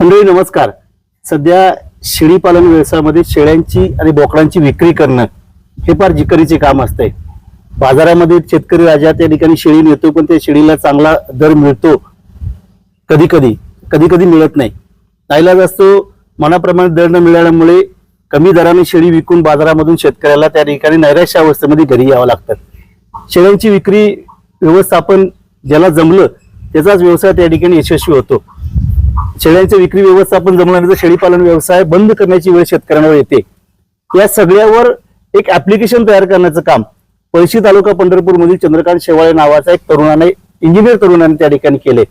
मंडळी नमस्कार. सध्या शेळी पालन व्यवसायामध्ये शेळ्यांची आणि बोकडांची विक्री करणं हे फार जिकरीचे काम असतंय. बाजारामध्ये शेतकरी राजा त्या ठिकाणी शेळी नेतो पण त्या शेळीला चांगला दर मिळतो. कधी कधी कधी कधी मिळत नाही. नाईलाज असतो मनाप्रमाणे दर न मिळाल्यामुळे कमी दराने शेळी विकून बाजारामधून शेतकऱ्याला त्या ठिकाणी नैराश्य अवस्थेमध्ये घरी यावं लागतं. शेळ्यांची विक्री व्यवस्थापन ज्याला जमलं त्याचाच व्यवसाय त्या ठिकाणी यशस्वी होतो. शेळ्यांचे विक्री व्यवस्थापन जमल्यानंतर शेळीपालन व्यवसाय बंद करण्याची वेळ शेतकऱ्यांवर येते. या सगळ्यावर एक ऍप्लिकेशन तयार करण्याचं काम पळशी तालुका पंढरपूरमधील चंद्रकांत शेवाळे नावाचा एक तरुणाने इंजिनियर तरुणाने त्या ठिकाणी केले.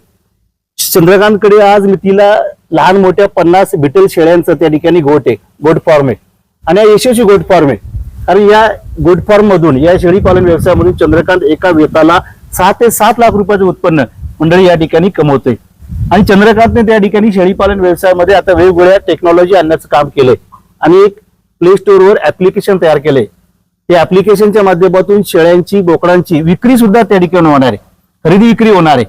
चंद्रकांतकडे आज मितीला लहान मोठ्या पन्नास बिटल शेळ्यांचं त्या ठिकाणी गोट आहे गोट फॉर्म आहे. आणि या यशस्वी गोट फॉर्म आहे. कारण या गोट फॉर्म मधून या शेळी पालन व्यवसायामधून चंद्रकांत एका वेताला सहा ते सात लाख रुपयाचं उत्पन्न मंडळी या ठिकाणी कमवतोय. आणि चंद्रकांतने त्या ठिकाणी शेळी पालन व्यवसायामध्ये आता वेगवेगळ्या टेक्नॉलॉजी आणण्याचं काम केलंय. आणि एक प्ले स्टोअरवर ऍप्लिकेशन तयार केलंय. त्या ऍप्लिकेशनच्या माध्यमातून शेळ्यांची बोकडांची विक्री सुद्धा त्या ठिकाणी होणार आहे. खरेदी विक्री होणार आहे.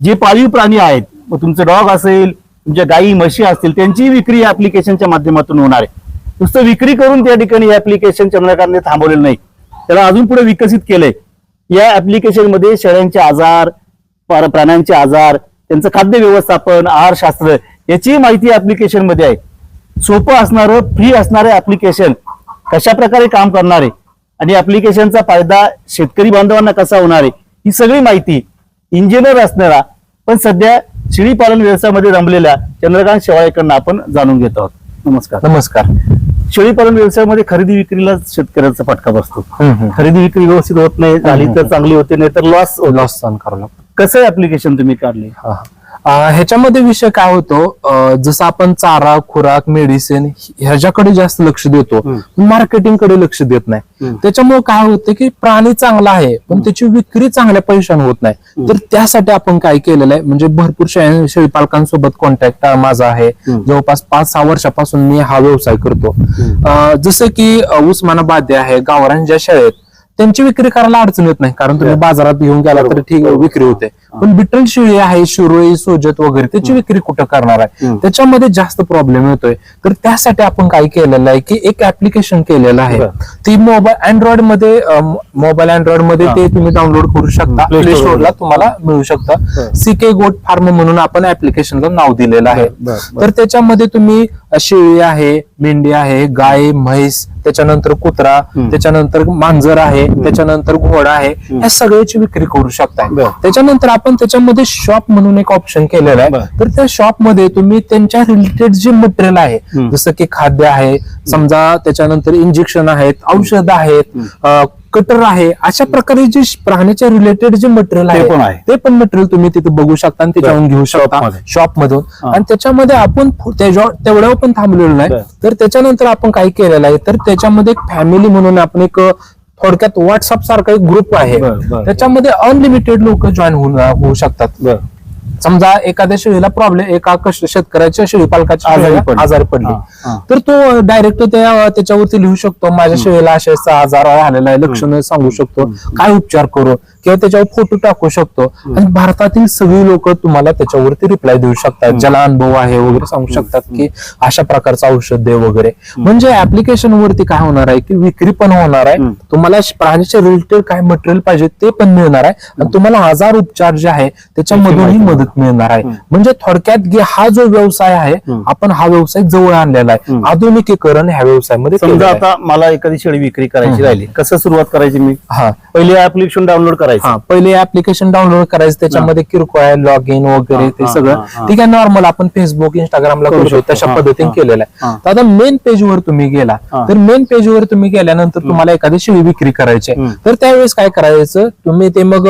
जे पाळीव प्राणी आहेत मग तुमचं डॉग असेल तुमच्या गायी म्हशी असतील त्यांची विक्री या ऍप्लिकेशनच्या माध्यमातून होणार आहे. नुसतं विक्री करून त्या ठिकाणी हे ऍप्लिकेशन चंद्रकांतने थांबवलेलं नाही. त्याला अजून पुढे विकसित केलंय. या ऍप्लिकेशनमध्ये शेळ्यांचे आजार प्राण्यांचे आजार त्यांचं खाद्य व्यवस्थापन आहारशास्त्र याची माहिती ऍप्लिकेशनमध्ये आहे. सोपं असणारं फ्री असणारं ऍप्लिकेशन कशा प्रकारे काम करणार आणि ऍप्लिकेशनचा फायदा शेतकरी बांधवांना कसा होणार आहे? ही सगळी माहिती इंजिनियर असणारा पण सध्या शेळी पालन व्यवसायामध्ये रमलेल्या चंद्रकांत शेवाळेकडनं आपण जाणून घेत आहोत. नमस्कार. नमस्कार. शेळी पालन व्यवसायामध्ये खरेदी विक्रीला शेतकऱ्याचा फटका बसतो. खरेदी विक्री व्यवस्थित होत नाही झाली तर चांगली होते नाही तर लॉस लॉस सहन करावं लागतं कसं ऍप्लिकेशन तुम्ही काढले? हा. ह्याच्यामध्ये विषय काय होतो जसं आपण चारा खुराक मेडिसिन ह्याच्याकडे जास्त लक्ष देतो मार्केटिंगकडे लक्ष देत नाही. त्याच्यामुळे काय होतं की प्राणी चांगला आहे पण त्याची विक्री चांगल्या पैशाने होत नाही. तर त्यासाठी आपण काय केलेलं आहे म्हणजे भरपूर शेळी शेळीपालकांसोबत कॉन्टॅक्ट माझा आहे. जवळपास पाच सहा वर्षापासून मी हा व्यवसाय करतो. जसं की उस्मानाबाद आहे गावरान ज्या शाळेत त्यांची विक्री करायला अडचण येत नाही कारण तुम्ही बाजारात घेऊन गेला तर ठीक विक्री होते. पण बिटल शेळी आहे शिरोई सोजत वगैरे त्याची विक्री कुठं करणार आहे. त्याच्यामध्ये जास्त प्रॉब्लेम येतोय तर त्यासाठी आपण काय केलेलं आहे की एक ऍप्लिकेशन केलेलं आहे. ती मोबाईल अँड्रॉइडमध्ये मोबाईल अँड्रॉइडमध्ये. ते तुम्ही डाउनलोड करू शकता प्ले स्टोरला. तुम्हाला मिळू शकतं. सीके गोट फार्म म्हणून आपण ऍप्लिकेशनला नाव दिलेलं आहे. तर त्याच्यामध्ये तुम्ही शेळी आहे मेंढी आहे गाय म्हैस त्याच्यानंतर कुत्रा. त्याच्यानंतर मांजर आहे त्याच्यानंतर घोडा आहे. या सगळ्याची विक्री करू शकता. त्याच्यानंतर आपण त्याच्यामध्ये शॉप म्हणून एक ऑप्शन केलेलं आहे. तर त्या शॉपमध्ये तुम्ही त्यांच्या रिलेटेड जे मटेरियल आहे. जसं की खाद्य आहे समजा त्याच्यानंतर इंजेक्शन आहेत औषध आहेत कटर आहे अशा प्रकारे जे प्राण्याच्या रिलेटेड जे मटेरियल आहे. ते पण मटेरियल तुम्ही तिथे बघू शकता आणि त्याच्यावरून घेऊ शकता शॉपमध्ये. शॉप मधून. आणि त्याच्यामध्ये आपण तेवढ्यावर पण थांबलेलो नाही. तर त्याच्यानंतर आपण काय केलेलं आहे तर त्याच्यामध्ये एक फॅमिली म्हणून आपण एक थोडक्यात व्हॉट्सअप सारखा एक ग्रुप आहे. त्याच्यामध्ये अनलिमिटेड लोक जॉईन होऊ शकतात. समजा एखाद्या शेळीला प्रॉब्लेम एका कष्ट शेतकऱ्याच्या शेळी पालकाच्या आजारी. आजारी पडली. तर तो डायरेक्ट त्या त्याच्यावरती लिहू शकतो माझ्या शेळीला अशा असा आजार झालेला आहे लक्षणं सांगू शकतो. काय उपचार करू? किंवा त्याच्यावर फोटो टाकू शकतो. आणि भारतातील सगळी लोक तुम्हाला त्याच्यावरती रिप्लाय देऊ शकतात. ज्याला अनुभव आहे वगैरे सांगू शकतात की अशा प्रकारचं औषध दे वगैरे. म्हणजे ऍप्लिकेशन वरती काय होणार आहे की विक्री पण होणार आहे. तुम्हाला प्राण्याच्या रिलेटेड काय मटेरियल पाहिजे ते पण मिळणार आहे. आणि तुम्हाला आजार उपचार जे आहे त्याच्यामधूनही मदत मिळणार आहे म्हणजे थोडक्यात की हा जो व्यवसाय आहे. आपण हा व्यवसाय जवळ आणलेला आहे. आधुनिकीकरण ह्या व्यवसायामध्ये समजा. आता मला एखादी शेळी विक्री करायची. राहिली कसं सुरुवात करायची मी हा पहिले ऍप्लिकेशन डाउनलोड करायचं हा पहिले ऍप्लिकेशन डाउनलोड करायचं त्याच्यामध्ये किरकोळ आहे लॉग इन वगैरे ते सगळं. ठीक आहे नॉर्मल आपण फेसबुक इंस्टाग्रामला करू शकतो. तशा पद्धतीने केलेलं. आहे तर आता मेन पेज वर तुम्ही गेला. तर मेन पेज वर तुम्ही गेल्यानंतर तुम्हाला एखादी शेळी विक्री करायची. तर त्यावेळेस काय करायचं तुम्ही ते मग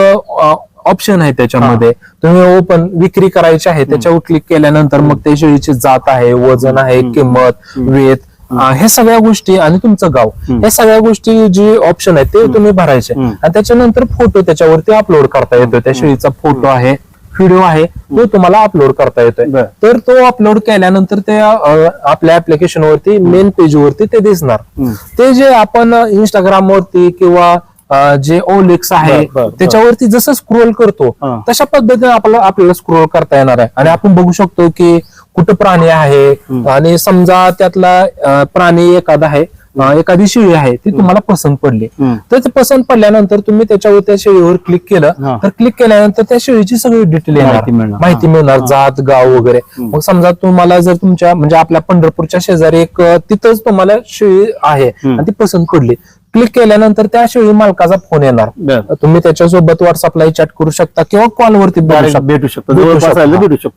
ऑप्शन आहे त्याच्यामध्ये. तुम्ही ओपन विक्री करायची आहे त्याच्यावर क्लिक केल्यानंतर मग ते शेळीची जात आहे वजन आहे किंमत वेत हे सगळ्या गोष्टी आणि तुमचं गाव. हे सगळ्या गोष्टी जे ऑप्शन आहे ते तुम्ही भरायचे. आणि त्याच्यानंतर फोटो त्याच्यावरती अपलोड करता येतो. त्या शेळीचा फोटो आहे व्हिडिओ आहे तो तुम्हाला अपलोड करता येतोय. तर तो अपलोड केल्यानंतर ते आपल्या ऍप्लिकेशन वरती मेन पेज वरती ते दिसणार. ते जे आपण इंस्टाग्राम वरती किंवा जे ओलिक्स आहे बर, बर, बर. त्याच्यावरती जसं स्क्रोल करतो हा. तशा पद्धतीने आपल्याला आपल्याला स्क्रोल करता येणार आहे आणि आपण बघू शकतो की कुठं प्राणी आहे आणि समजा त्यातला अं, प्राणी एखादा आहे अं, एखादी शेळी आहे ती तुम्हाला पसंत पडली हम्म. तर ते पसंत पडल्यानंतर तुम्ही त्याच्यावर त्या शेळीवर क्लिक केलं हा. तर क्लिक केल्यानंतर त्या शेळीची सगळी डिटेल येणार माहिती मिळणार. माहिती मिळणार जात गाव वगैरे मग समजा तुम्हाला जर तुमच्या म्हणजे आपल्या पंढरपूरच्या शेजारी एक अं, तिथंच तुम्हाला शेळी आहे हम्म. आणि ती पसंत पडली क्लिक केल्यानंतर त्या शेळी मालकाचा फोन येणार. तुम्ही त्याच्यासोबत व्हॉट्सअपला चॅट करू शकता किंवा कॉलवरती भेटू शकतो.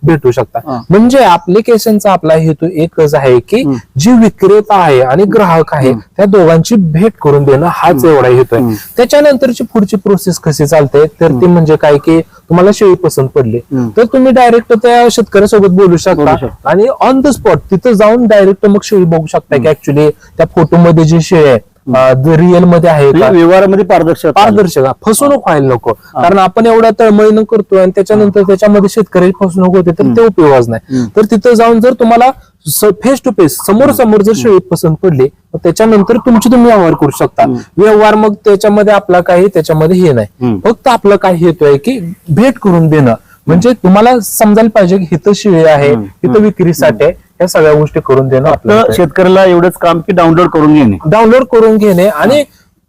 भेटू शकता. म्हणजे ऍप्लिकेशनचा आपला हेतू एकच आहे की जी विक्रेता आहे आणि ग्राहक आहे त्या दोघांची भेट करून देणं हाच एवढा हेतू आहे. त्याच्यानंतरची पुढची प्रोसेस कशी चालते? तर ती म्हणजे काय की तुम्हाला शेळी पसंत पडली. तर तुम्ही डायरेक्ट त्या शेतकऱ्यासोबत बोलू शकता. आणि ऑन द स्पॉट तिथं जाऊन डायरेक्ट मग शेळी बघू शकता की ऍक्च्युली त्या फोटोमध्ये जी शेळी आहे रिअलमध्ये आहे का? म्हणजे व्यवहारामध्ये पारदर्शक. पारदर्शक फसवणूक व्हायला नको. कारण आपण एवढ्या तळमळीनं करतोय आणि त्याच्यानंतर त्याच्यामध्ये शेतकऱ्याची फसवणूक होते तर ते उपयोगाच नाही. तर तिथं जाऊन जर तुम्हाला फेस टू फेस समोर समोर जर शेळी पसंत पडली तर त्याच्यानंतर तुमची तुम्ही व्यवहार करू शकता. व्यवहार मग त्याच्यामध्ये आपला काही त्याच्यामध्ये हे नाही. फक्त आपलं काय हेतू आहे की भेट करून देणं. म्हणजे तुम्हाला समजायला पाहिजे की इथं शेळी आहे इथं विक्रीसाठी आहे या सगळ्या गोष्टी करून देणं आपलं शेतकऱ्याला एवढंच काम की डाउनलोड करून घेणे. डाउनलोड करून घेणे आणि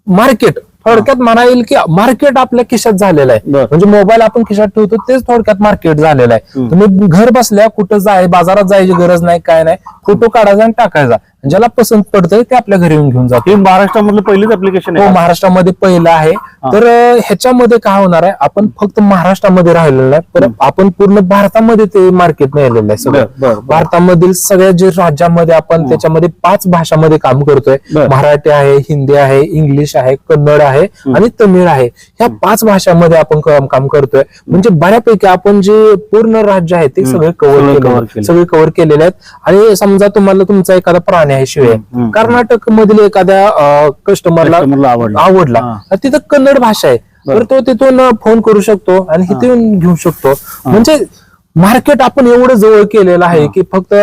मार्केट थोडक्यात म्हणा येईल की मार्केट आपल्या खिशात झालेलं आहे. म्हणजे मोबाईल आपण खिशात ठेवतो तेच थोडक्यात मार्केट झालेलं आहे. तुम्ही घर बसल्या कुठं जाय बाजारात जायची गरज नाही काय नाही. फोटो काढायचा आणि टाकायचा. ज्याला पसंत पडतंय ते आपल्या घरी येऊन घेऊन जातो. हे महाराष्ट्रामधलं पहिलेच ऍप्लिकेशन हो आहे महाराष्ट्रामध्ये पहिलं आहे. तर अं, ह्याच्यामध्ये काय होणार आहे? आपण फक्त महाराष्ट्रामध्ये राहिलेलो नाही तर आपण पूर्ण भारतामध्ये ते मार्केट नेलेलं आहे सगळं. बरं, बरं. भारतामधील सगळ्या जे राज्यामध्ये आपण त्याच्यामध्ये पाच भाषामध्ये काम करतोय. बरं. मराठी आहे हिंदी आहे इंग्लिश आहे कन्नड आहे आणि तमिळ आहे. ह्या पाच भाषामध्ये आपण काम काम करतोय. म्हणजे बऱ्यापैकी आपण जे पूर्ण राज्य आहे ते सगळे कव्हर सगळे केले. सगळे कव्हर केलेले आहेत. आणि समजा तुम्हाला तुमचा एखादा प्राणी आहे शिवाय हम्म. कर्नाटक मधील एखाद्या कस्टमरला आवडला. तिथं कन्नड भाषा आहे. तर तो तिथून फोन करू शकतो आणि इथे घेऊ शकतो. म्हणजे मार्केट आपण एवढं जवळ केलेलं आहे की फक्त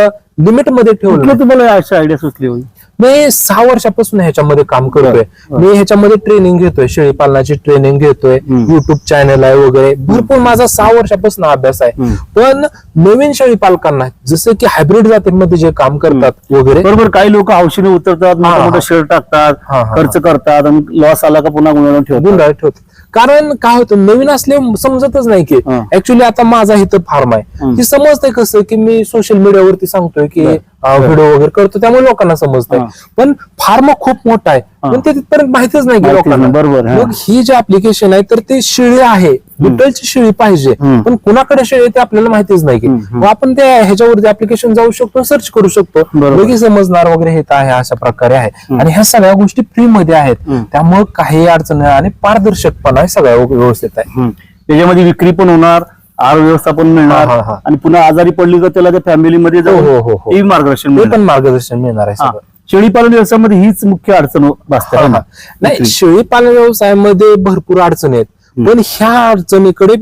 लिमिटमध्ये ठेवलं तुम्हाला अशी आयडिया सुचली होती? मी सहा वर्षापासून ह्याच्यामध्ये काम करतोय. मी ह्याच्यामध्ये ट्रेनिंग घेतोय. शेळी पालनाची ट्रेनिंग घेतोय. युट्यूब चॅनल आहे वगैरे. भरपूर माझा सहा वर्षापासून अभ्यास आहे. पण नवीन शेळी पालकांना जसं की हायब्रिड जातीमध्ये जे काम करतात वगैरे. बरोबर काही लोक हौशीने उतरतात शेअर टाकतात खर्च करतात लॉस आला का पुन्हा गुंडाळ ठेवतात. कारण काय होतं नवीन असले समजतच नाही की. ऍक्च्युली आता माझा इथं फार्म आहे. की समजतंय कसं की मी सोशल मीडियावरती सांगतोय की. व्हिडिओ वगैरे करतो त्यामुळे लोकांना समजतंय. पण फार्म खूप मोठा आहे. पण ते तिथपर्यंत माहितीच नाही की लोकांना. बरोबर. मग ही जे ऍप्लिकेशन आहे तर ते शेळी आहे. डिटेलची शेळी पाहिजे. पण कुणाकडे शेळी आहे ते आपल्याला माहितीच नाही की मग आपण त्या ह्याच्यावरती ऍप्लिकेशन जाऊ शकतो सर्च करू शकतो. लगेच समजणार वगैरे हे आहे अशा प्रकारे आहे. आणि ह्या सगळ्या गोष्टी फ्री मध्ये आहेत. त्यामुळे काही अडचण आणि पारदर्शकपणा आहे सगळ्या व्यवस्थित आहे. त्याच्यामध्ये विक्री पण होणार. आहार व्यवस्थापन मिळणार हा, हा, हा. आणि पुन्हा आजारी पडली तर त्याला त्या फॅमिलीमध्ये हो, हो, हो, हो. जाऊन मार्गदर्शन ते मिळणार पण मार्गदर्शन मिळणार आहे हा. सगळं शेळीपालन व्यवसायामध्ये हीच मुख्य अडचण भासते हा, है? हा. नाही शेळी पालन व्यवसायामध्ये भरपूर अडचणी आहेत पण ह्या अडचणीकडे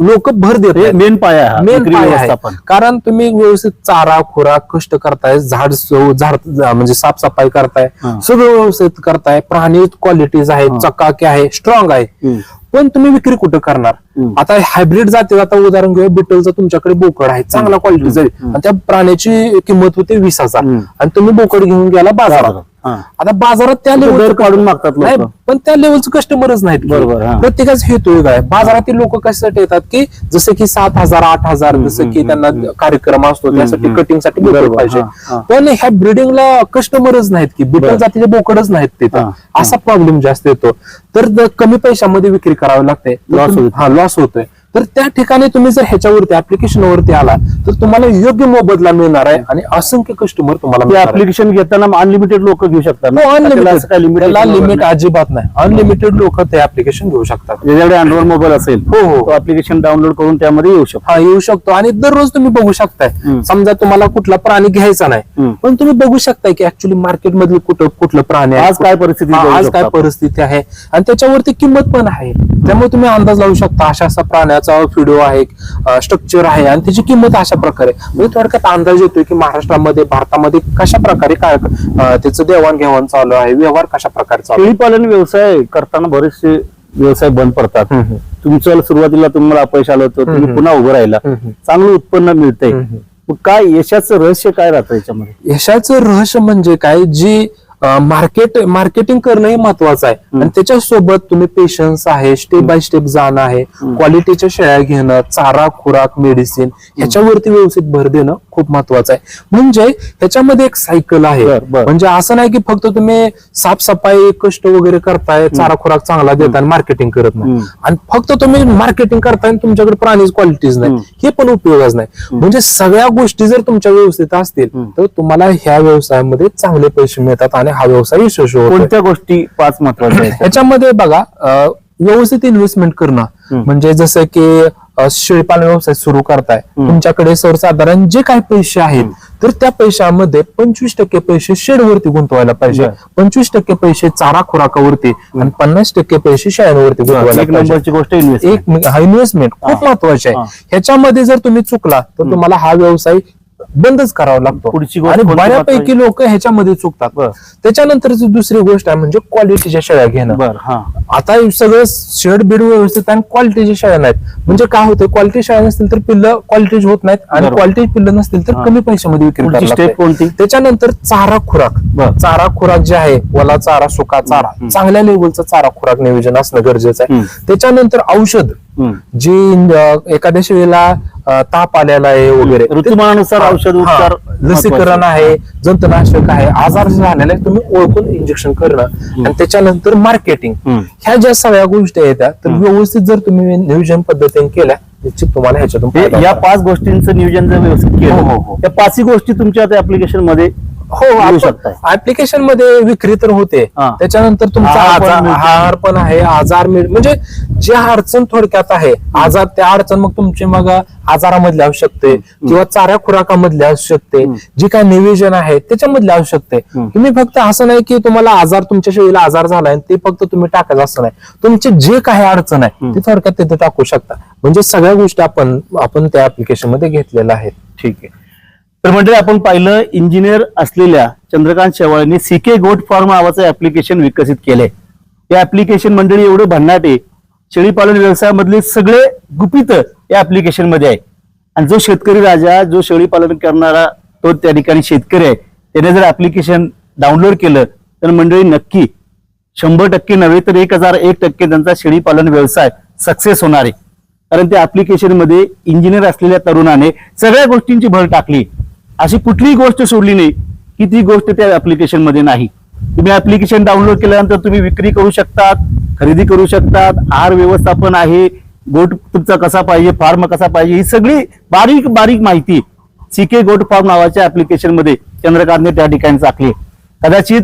लोक भर देत हे. मेन पाया आहे हा, मेन विक्री पाय आहे व्यवस्थापन कारण तुम्ही व्यवस्थित चारा खुराक कष्ट करताय झाड सो- झाड म्हणजे साफसफाई करताय हा. सगळं व्यवस्थित करताय प्राणी क्वालिटीज आहेत चकाके आहे स्ट्रॉंग आहे हम्म. पण तुम्ही विक्री कुठं करणार. आता हायब्रिड जाते आता उदाहरण घेऊया बिटलचं तुमच्याकडे बोकड आहे चांगला क्वालिटीचं आहे आणि त्या प्राण्याची किंमत होते वीस हजार. आणि तुम्ही बोकड घेऊन गेला बाजारात. आता बाजारात त्या दर लेवलचं काढून मागतात नाही पण त्या लेवलचं कस्टमरच नाहीत. बरोबर. प्रत्येकाच हेतू काय बाजारातील लोक कशासाठी येतात की जसे की सात हजार आठ हजार जसं की त्यांना कार्यक्रम असतो त्यासाठी कटिंगसाठी बोकड पाहिजे. पण ह्या ब्रिडिंगला कस्टमरच नाहीत की बिटल. जातीचे बोकडच नाहीत तिथं हा. असा प्रॉब्लेम जास्त येतो तर कमी पैशामध्ये विक्री करावी लागते. हा लॉस होतोय तर त्या ठिकाणी तुम्ही जर ह्याच्यावरती ऍप्लिकेशन वरती आला तर तुम्हाला योग्य मोबदला मिळणार आहे आणि असंख्य कस्टमर तुम्हाला. ऍप्लिकेशन घेताना अनलिमिटेड लोक घेऊ शकतात? हो त्याला लिमिट अजिबात नाही अनलिमिटेड लोक ते ऍप्लिकेशन घेऊ शकतात ज्याच्याकडे अँड्रॉइड मोबाईल असेल हो, हो. तो ऍप्लिकेशन डाउनलोड करून त्यामध्ये येऊ शकतो हा येऊ शकतो आणि दररोज तुम्ही बघू शकताय. समजा तुम्हाला कुठला प्राणी घ्यायचा नाही. पण तुम्ही बघू शकताय की ऍक्च्युली मार्केट मधलं कुठं कुठलं प्राणी आहे आज काय परिस्थिती आज काय. परिस्थिती आहे आणि त्याच्यावरती किंमत पण आहे त्यामुळे तुम्ही अंदाज लावू शकता अशा असा प्राण्याचा व्हिडिओ आहे स्ट्रक्चर आहे आणि त्याची किंमत अशा प्रकारे म्हणजे थोडक्यात अंदाज येतोय की महाराष्ट्रामध्ये भारतामध्ये कशा प्रकारे काय त्याचं देवाणघेवाण चालू आहे व्यवहार कशा प्रकारे चालू. शेळीपालन व्यवसाय करताना बरेचसे व्यवसाय बंद पडतात हम्म. तुमचं सुरुवातीला तुम्हाला अपयश आलं होतं तुम्ही. पुन्हा उभं राहिला. चांगलं उत्पन्न मिळतंय. काय यशाचं रहस्य काय राहतं याच्यामध्ये यशाचं रहस्य म्हणजे काय जी मार्केट मार्केटिंग करणं हे महत्वाचं आहे. आणि त्याच्यासोबत तुम्ही पेशन्स आहे स्टेप बाय स्टेप जाणं आहे. क्वालिटीच्या शेळ्या घेणं चारा खुराक मेडिसिन ह्याच्यावरती व्यवस्थित भर देणं खूप महत्वाचं आहे म्हणजे ह्याच्यामध्ये एक सायकल आहे. म्हणजे असं नाही की फक्त तुम्ही साफसफाई कष्ट वगैरे करताय चारा खुराक चांगला देताय मार्केटिंग करत नाही. आणि फक्त तुम्ही मार्केटिंग करताय तुमच्याकडे प्राणीच क्वालिटीज नाही. हे पण उपयोगाच नाही म्हणजे सगळ्या गोष्टी जर तुमच्या व्यवस्थित असतील. तर तुम्हाला ह्या व्यवसायामध्ये चांगले पैसे मिळतात आणि हा व्यवसाय यशस्वी होतो कोणत्या गोष्टी पाच महत्त्वाच्या आहेत? ह्याच्यामध्ये बघा अं, व्यवस्थित इन्व्हेस्टमेंट करणं. म्हणजे जसं की अं, शेळीपालन व्यवसाय सुरू करताय. हम्म. तुमच्याकडे सर्वसाधारण जे काही पैसे आहेत तर त्या पैशामध्ये पंचवीस टक्के पैसे शेडवरती गुंतवायला पाहिजे. बरं. पंचवीस टक्के पैसे चारा खुराकावरती आणि पन्नास टक्के पैसे शेळ्यांवरती गुंतवायला एक पाहिजे. नंबरची गोष्ट इन्व्हेस्ट एक हा इन्व्हेस्टमेंट खूप. महत्त्वाचे हा. आहे ह्याच्यामध्ये जर तुम्ही चुकला तर तुम्हाला हा व्यवसाय बंदच करावा लागतो पुढची गोष्ट आणि कोणती बऱ्यापैकी लोक ह्याच्यामध्ये चुकतात बर. त्याच्यानंतरची दुसरी गोष्ट आहे म्हणजे क्वालिटीच्या शेळ्या घेणं बर हा आता सगळं शेड बीड व्यवस्थित आणि क्वालिटीच्या शेळ्या नाहीत म्हणजे काय होतं क्वालिटी शेळ्या नसतील तर पिल्लं क्वालिटीज होत नाहीत आणि बरोबर. क्वालिटी पिल्लं नसतील तर हा. कमी पैशामध्ये विक्री पुढची स्टेप. कोणती त्याच्यानंतर चारा खुराक बर. चारा खुराक जे आहे वला चारा सुका चारा हम्म. चांगल्या लेवलचा चारा खुराक नियोजन असणं गरजेचं आहे हम्म. त्याच्यानंतर औषध हम्म. जी अं, एखाद्या शेळीला ताप आलेला आहे वगैरे ऋतुमानानुसार हा, औषध हा. उपचार लसीकरण आहे जंतुनाशक आहे आजार झालेला आहे तुम्ही ओळखून इंजेक्शन करणं आणि त्याच्यानंतर मार्केटिंग. ह्या ज्या सगळ्या गोष्टी आहेत त्या, तर. व्यवस्थित जर तुम्ही नियोजन पद्धतीने केल्या निश्चित तुम्हाला ह्याच्यातून हे या. पाच गोष्टींचं नियोजन जर व्यवस्थित हो, हो, केलं हो. त्या पाचही गोष्टी तुमच्या त्या ऍप्लिकेशनमध्ये हो. ऍप्लिकेशनमध्ये विक्री तर होते हा. त्याच्यानंतर तुमचा आहार पण आहे आजार मिळ म्हणजे जे अडचण थोडक्यात आहे आजार त्या अडचण मग तुमचे मग आजारामधले असू शकते किंवा चाऱ्या खुराकामधले असू शकते. जे काय नियोजन आहे त्याच्यामधले असू शकते. तुम्ही फक्त असं नाही की तुम्हाला आजार तुमच्या शेळीला आजार झालाय ते फक्त तुम्ही टाकायचं असं नाही तुमचे जे काही अडचण आहे. ते थोडक्यात तिथे टाकू शकता म्हणजे सगळ्या गोष्टी आपण आपण त्या ऍप्लिकेशनमध्ये घेतलेल्या आहेत ठीक आहे तर म्हणजे आपण पाहिलं इंजिनियर असलेल्या चंद्रकांत शेवाळेंनी सीके गोट फार्म नावाचं ऍप्लिकेशन विकसित केलंय या ऍप्लिकेशन मंडळी एवढं भन्नाट आहे शेळीपालन व्यवसायामधले सगळे गुपित या ऍप्लिकेशनमध्ये आहे. आणि जो शेतकरी राजा जो शेळी पालन करणारा तो त्या ठिकाणी शेतकरी आहे. त्याने जर ऍप्लिकेशन डाउनलोड केलं तर मंडळी नक्की शंभर टक्के नव्हे तर एक हजार एक टक्के त्यांचा शेळी पालन व्यवसाय सक्सेस होणार आहे. कारण त्या ऍप्लिकेशनमध्ये इंजिनियर असलेल्या तरुणाने सगळ्या गोष्टींची भर टाकली. अशी कुठलीही गोष्ट सोडली नाही की ती गोष्ट त्या ऍप्लिकेशनमध्ये नाही. तुम्ही ऍप्लिकेशन डाउनलोड केल्यानंतर तुम्ही विक्री करू शकतात खरेदी करू शकतात आहार व्यवस्थापन आहे गोट तुमचा कसा पाहिजे फार्म कसा पाहिजे ही सगळी बारीक बारीक माहिती सीके गोट फार्म नावाच्या ऍप्लिकेशनमध्ये चंद्रकांतने त्या ठिकाणी टाकली. कदाचित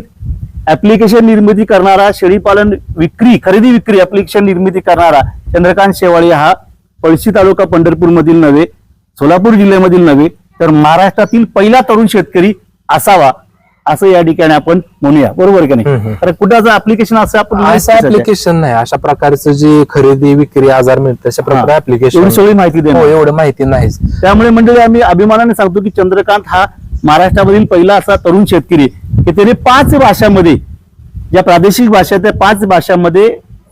ऍप्लिकेशन निर्मिती करणारा शेळीपालन विक्री खरेदी विक्री ऍप्लिकेशन निर्मिती करणारा चंद्रकांत शेवाळी हा पळशी तालुका पंढरपूर मधील नव्हे सोलापूर जिल्ह्यामधील नव्हे तर महाराष्ट्रातील पहिला तरुण शेतकरी असावा. असं या ठिकाणी आपण म्हणूया. बरोबर का नाही? हम्म. कारण कुठाचं ऍप्लिकेशन असं आपण असं ऍप्लिकेशन नाही. अशा प्रकारचं जे खरेदी विक्री आजार मिळतं अशा प्रकारे हा. ऍप्लिकेशन एवढी सगळी माहिती हो देणार एवढं माहिती नाहीच. त्यामुळे मंडळी आम्ही अभिमानाने सांगतो की चंद्रकांत हा महाराष्ट्रामधील पहिला असा तरुण शेतकरी की त्याने पाच भाषांमध्ये ज्या प्रादेशिक भाषा त्या पाच भाषांमध्ये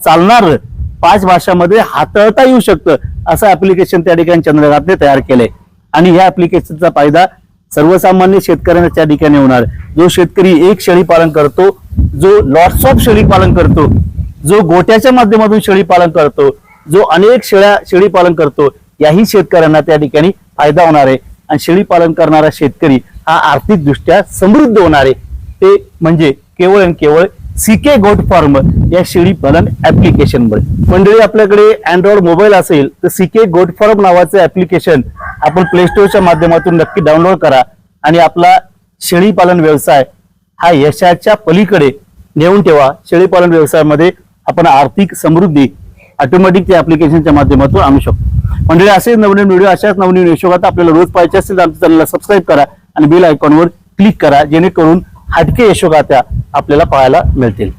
चालणार पाच भाषांमध्ये हाताळता येऊ शकतं असं ऍप्लिकेशन त्या ठिकाणी चंद्रकांतने तयार केलंय. आणि ह्या ऍप्लिकेशनचा फायदा सर्वसामान्य शेतकऱ्यांना त्या ठिकाणी होणार. जो शेतकरी एक शेळी पालन करतो जो लॉट्स ऑफ शेळी पालन करतो जो गोट्याच्या माध्यमातून शेळी पालन करतो जो अनेक शेळ्या शेळी पालन करतो याही शेतकऱ्यांना त्या ठिकाणी फायदा होणार आहे. आणि शेळी पालन करणारा शेतकरी हा आर्थिकदृष्ट्या समृद्ध होणार आहे. ते म्हणजे केवळ आणि केवळ सीके गोट फार्म या शेळी पालन ऍप्लिकेशनमुळे मंडळी आपल्याकडे अँड्रॉइड मोबाईल असेल तर सीके गोट फार्म नावाचं ऍप्लिकेशन आपण प्ले स्टोअरच्या माध्यमातून नक्की डाउनलोड करा. आणि आपला शेळीपालन व्यवसाय हा यशाच्या पलीकडे नेऊन ठेवा. शेळीपालन व्यवसायामध्ये आपण आर्थिक समृद्धी ऑटोमॅटिक त्या ॲप्लिकेशनच्या माध्यमातून आणू शकतो. म्हणजे असेच नवनवीन व्हिडिओ अशाच नवनवीन यशोगात आपल्याला रोज पाहिजे असतील तर आमच्या चॅनलला सबस्क्राईब करा आणि बेल आयकॉनवर क्लिक करा जेणेकरून हटके यशोगात्या आपल्याला पाहायला मिळतील.